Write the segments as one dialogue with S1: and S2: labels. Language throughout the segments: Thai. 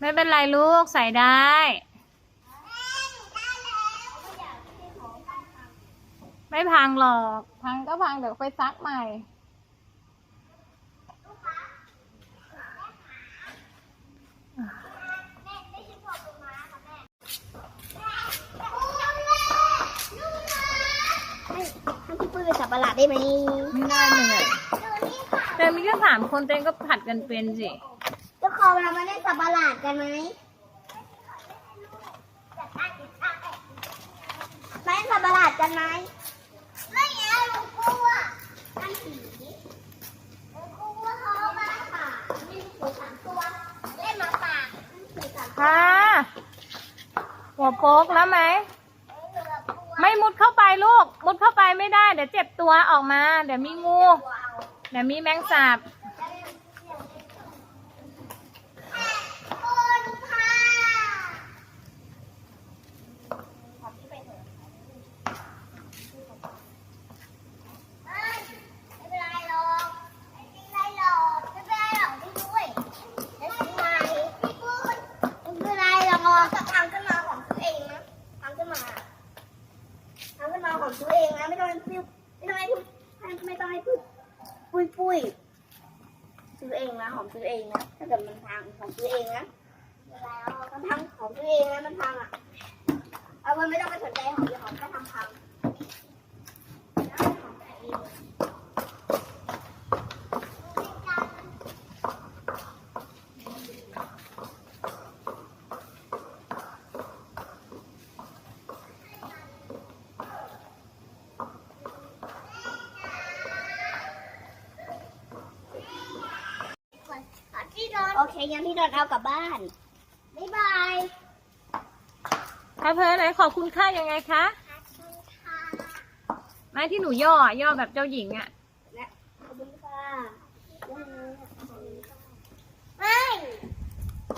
S1: ไม่เป็นไรลูกใส่ได้ไม่พังหรอก พังก็พังเดี๋ยวไปซักใหม่
S2: ให้ให้พี่ปุ้ยไปสับประหลาดได้ไหม
S1: ไม่ได้เหนื่อยแต่มีแค่สามคนเต้นก็ผัดกันเป็นสิ
S2: เจ้าของเรามาเล่นสับประหลาดกันไหมมาเล่นสับประหลาดกันไหมไม่เอาลุงกลัวกันผีลุงกลัวเขามาป่ามีหมูสามตัวเล่นหมาป่าหมูสามตัว
S1: ค่ะหัวโป๊กแล้วไหม ไม่มุดเข้าไปลูก มุดเข้าไปไม่ได้ เดี๋ยวเจ็บตัวออกมา เดี๋ยวมีงู เดี๋ยวมีแมงสาบ
S2: คนค่ะไม่เป็นไรหรอกไม่เป็นไรหรอกไม่เป็นไรหรอกพี่ปุ้ยไม่เป็นไรพี่ปุ้ยไม่เป็นไรหรอกจะทำขึ้นมาของตัวเองนะทำขึ้นมาทำ ขึ้องตัวเองนะไม่ต้องให้พี่ไม่ต้องให้พี่ไม่ต้องให้พี่ปุ้ยปุ้ยซื้อเองนะของซื้อเองนะถ้าเกิดมันพังของซื้อเองนะมันพังของซื้อเองนะมันพังอะเอาไว้ไม่ต้องไปสนใจของที่ของก็ทำพังที่ นอนโอเคงั้นที่นอนเอากลับบ้านบ๊ายบาย
S1: พระเพอไหนขอบคุณค่ายังไงคะไม้ที่หนูย่อย่อแบบเจ้าหญิงอะ
S2: และขอบคุณค่ะไม่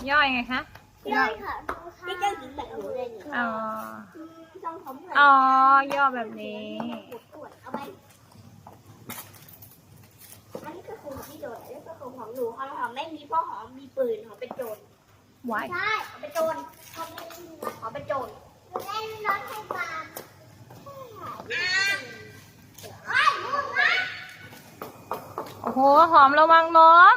S1: ย่อยังไงคะ
S2: ได้ค่ะพี่เจ้าหญิงแบบหนูเลยเนี่ย
S1: อ๋อ
S2: ต้องผมเลย
S1: อ๋อ ย่อแบบนี้
S2: ปวดเอาไปอันนี้ก็คือของพี่โดนอันนี้ก็คือของ หนูของหอมไม่มีเพราะหอมมีปืนหอมเป็นโจร
S1: ไว้
S2: ใช่หอมเป็นโจรหอมเป็นโจรเล่นรถไฟฟ้าอ้าวไอ้ลูกนะ
S1: โอ้โห หอมระวังล้ม